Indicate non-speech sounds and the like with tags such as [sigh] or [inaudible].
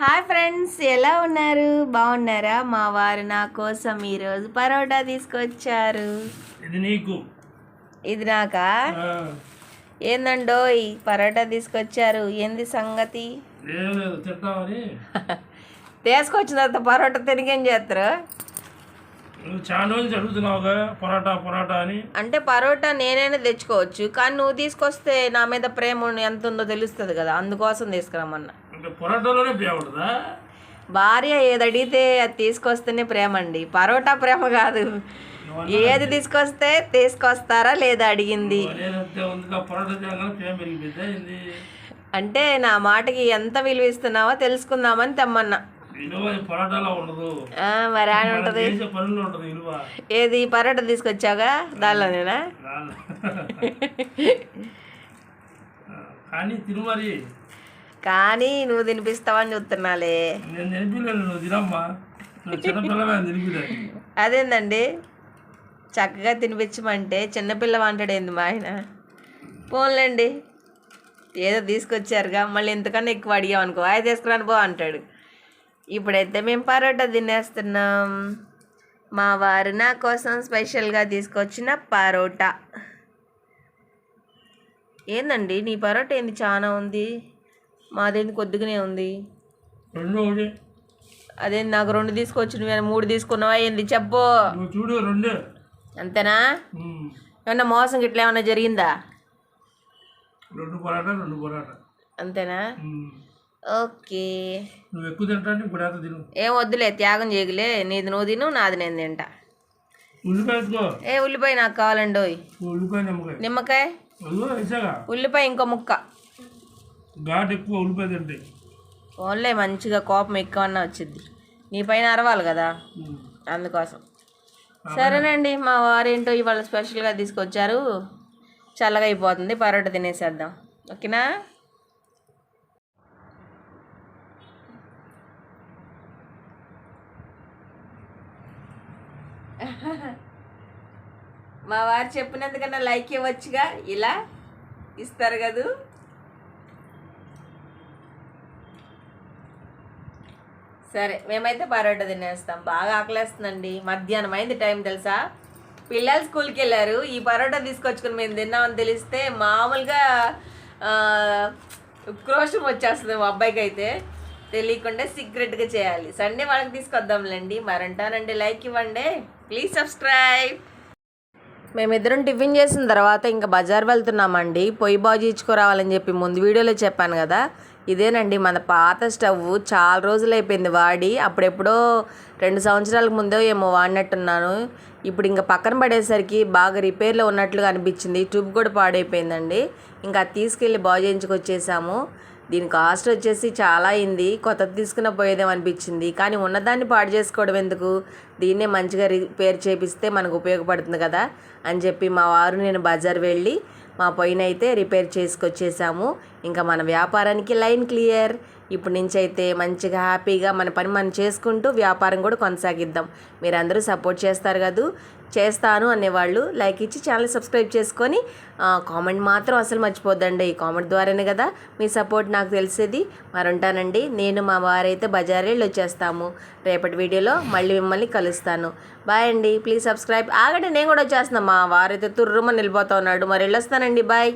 Hi friends ఎలా ఉన్నారు? బాగున్నారా? మా వారు నా కోసం ఈరోజు పరోటా తీసుకొచ్చారు. ఇది నీకు. ఇది నాకా? ఆ, ఏందండో ఈ పరోటా తీసుకొచ్చారు? ఏంది సంగతి? [laughs] తీసుకొచ్చిన తర్వాత పరోటా తిరిగేం చేస్తారు? చాలా రోజులు పొరాటా పొరాటా అని. అంటే పరోటా నేనైనా తెచ్చుకోవచ్చు కానీ నువ్వు తీసుకొస్తే నా మీద ప్రేమ ఎంత ఉందో తెలుస్తుంది కదా అందుకోసం తీసుకురమ్మన్నా. అంటే పొరాటాలోనే ప్రేమ ఉంటుందా? భార్య ఏది అడిగితే అది తీసుకొస్తేనే ప్రేమ అండి పరోటా ప్రేమ కాదు. ఏది తీసుకొస్తే తీసుకొస్తారా లేదా అడిగింది? అంటే నా మాటకి ఎంత విలువ ఇస్తున్నావో తెలుసుకుందామని తెమ్మన్నా. మరి ఆయన ఉంటది? ఏది పరోటా తీసుకొచ్చాగా దానిలోనేనా? [laughs] కానీ తిను మరి. కానీ నువ్వు తినిపిస్తావని చూస్తున్నాలే. అదేందండి? చక్కగా తినిపించమంటే చిన్నపిల్ల వంటాడేంది మా ఆయన? పోన్లేండి. ఏదో తీసుకొచ్చారుగా మళ్ళీ ఎంతకన్నా ఎక్కువ అడిగాం అనుకో ఆయన తీసుకురాను పో అంటాడు. ఇప్పుడైతే మేము పరోటా తినేస్తున్నాం. మా వారు నా కోసం స్పెషల్గా తీసుకొచ్చిన పరోటా. ఏందండి? నీ పరోటా ఏంది? చాలా ఉంది. మాదేంది కొద్దిగానే ఉంది. అదేంది నాకు రెండు తీసుకొచ్చి నువ్వు మూడు తీసుకున్నావా ఏంది చెప్పు. చూడు రెండే. అంతేనా. ఏమన్నా మోసం ఇట్లా ఏమన్నా జరిగిందా? రెండు పొరాటా రెండు పొరాటా. అంతేనా. ఓకే. నువ్వు ఎక్కువ తింటా ఇప్పుడు ఎంత తిను. ఏం వద్దులే త్యాగం చేయగులే నీది నువ్వు తిను నాది నేను తింటా. ఏ ఉల్లిపాయ నాకు కావాలండి నిమ్మకాయ. ఉల్లిపాయ ఇంకో ముక్క. ఘాట్ ఎక్కువ ఉల్లిపాయ తింటే ఓన్లే మంచిగా కోపం ఎక్కువన్నా వచ్చింది నీ పైన అరవాలి కదా. అందుకోసం. సరేనండి మా వారేంటో ఇవాళ స్పెషల్గా తీసుకొచ్చారు. చల్లగా అయిపోతుంది పరోటా తినేసేద్దాం. ఓకేనా? మా వారు చెప్పినందుకన్నా లైక్ ఇవ్వచ్చుగా ఇలా ఇస్తారు కదూ? సరే మేమైతే పరోటా తినేస్తాం. బాగా ఆకలేస్తుందండి. మధ్యాహ్నం అయింది టైం తెలుసా? పిల్లలు స్కూల్కి వెళ్ళారు ఈ పరోటా తీసుకొచ్చుకుని మేము తిన్నామని తెలిస్తే మామూలుగా ఆ, ఉక్రోషం వచ్చేస్తుంది మా అబ్బాయికి అయితే తెలియకుండా సీక్రెట్గా చేయాలి. సండే వాళ్ళకి తీసుకొద్దాంలేండి. మరంటానండి లైక్ ఇవ్వండి. ప్లీజ్ సబ్స్క్రైబ్ మేమిద్దరం టిఫిన్ చేసిన తర్వాత ఇంకా బజార్ వెళ్తున్నామండి. పొయ్యి బాగు చేయించుకోరావాలని చెప్పి ముందు వీడియోలో చెప్పాను కదా. ఇదేనండి మన పాత స్టవ్. చాలా రోజులు అయిపోయింది వాడి. అప్పుడెప్పుడో రెండు సంవత్సరాల ముందే ఏమో వాడినట్టున్నాను. ఇప్పుడు ఇంకా పక్కన పడేసరికి బాగా రిపేర్లో ఉన్నట్లుగా అనిపించింది. ట్యూబ్ కూడా పాడైపోయిందండి. ఇంకా అది తీసుకెళ్ళి బాగు చేయించుకొచ్చేసాము. దీని కాస్ట్ వచ్చేసి చాలా అయింది. కొత్తది తీసుకున్న పోయేదేమో అనిపించింది. కానీ ఉన్నదాన్ని పాడు చేసుకోవడం ఎందుకు? దీన్నే మంచిగా రిపేర్ చేపిస్తే మనకు ఉపయోగపడుతుంది కదా అని చెప్పి మా వారు నేను బజార్ వెళ్ళి మా పొయ్యినైతే రిపేర్ చేసుకొచ్చేసాము. ఇంకా మన వ్యాపారానికి లైన్ క్లియర్. ఇప్పటి నుంచి అయితే మంచిగా హ్యాపీగా మన పని మనం చేసుకుంటూ వ్యాపారం కూడా కొనసాగిద్దాం. మీరందరూ సపోర్ట్ చేస్తారు కదూ? చేస్తాను అనేవాళ్ళు లైక్ ఇచ్చి ఛానల్ సబ్స్క్రైబ్ చేసుకొని కామెంట్ మాత్రం అసలు మర్చిపోద్దండి. ఈ కామెంట్ ద్వారానే కదా మీ సపోర్ట్ నాకు తెలిసేది. మరి ఉంటానండి నేను మా వారైతే బజార్ వెళ్ళి వచ్చేస్తాము. రేపటి వీడియోలో మళ్ళీ మిమ్మల్ని కలుస్తాను. బాయ్ అండి. Please subscribe. ఆగండి నేను కూడా వచ్చేస్తున్నా. మా వారైతే తుర్రుమని వెళ్ళిపోతా ఉన్నాడు. మరి వెళ్ళొస్తానండి. బాయ్.